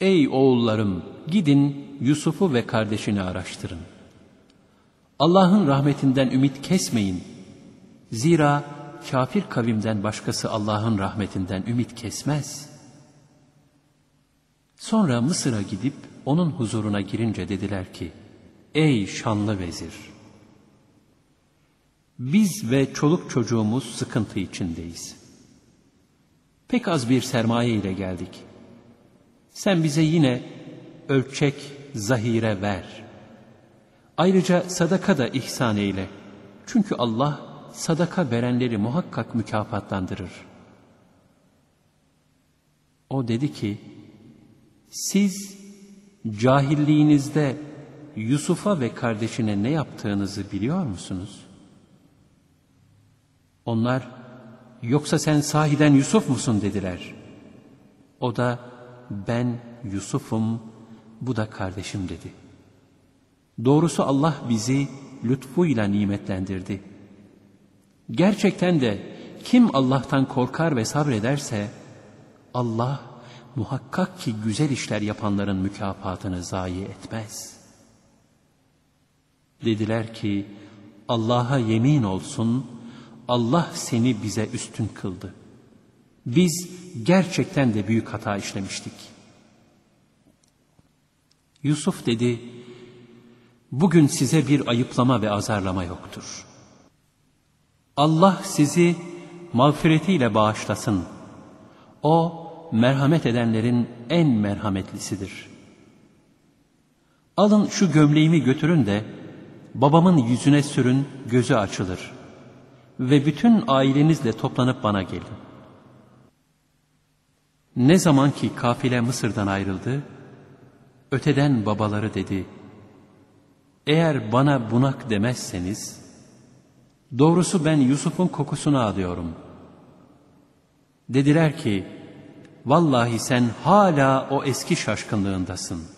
Ey oğullarım gidin Yusuf'u ve kardeşini araştırın. Allah'ın rahmetinden ümit kesmeyin. Zira kafir kavimden başkası Allah'ın rahmetinden ümit kesmez. Sonra Mısır'a gidip onun huzuruna girince dediler ki, Ey şanlı vezir! Biz ve çoluk çocuğumuz sıkıntı içindeyiz. Pek az bir sermaye ile geldik. Sen bize yine ölçek, zahire ver. Ayrıca sadaka da ihsan eyle. Çünkü Allah sadaka verenleri muhakkak mükafatlandırır. O dedi ki, siz cahilliğinizde Yusuf'a ve kardeşine ne yaptığınızı biliyor musunuz? Onlar, yoksa sen sahiden Yusuf musun dediler. O da, ben Yusuf'um, bu da kardeşim dedi. Doğrusu Allah bizi lütfuyla nimetlendirdi. Gerçekten de kim Allah'tan korkar ve sabrederse, Allah muhakkak ki güzel işler yapanların mükafatını zayi etmez. Dediler ki, Allah'a yemin olsun, Allah seni bize üstün kıldı. Biz gerçekten de büyük hata işlemiştik. Yusuf dedi, bugün size bir ayıplama ve azarlama yoktur. Allah sizi mağfiretiyle bağışlasın. O, merhamet edenlerin en merhametlisidir. Alın şu gömleğimi götürün de, babamın yüzüne sürün, gözü açılır. Ve bütün ailenizle toplanıp bana gelin. Ne zaman ki kafile Mısır'dan ayrıldı, öteden babaları dedi, eğer bana bunak demezseniz, doğrusu ben Yusuf'un kokusunu alıyorum. Dediler ki, vallahi sen hala o eski şaşkınlığındasın.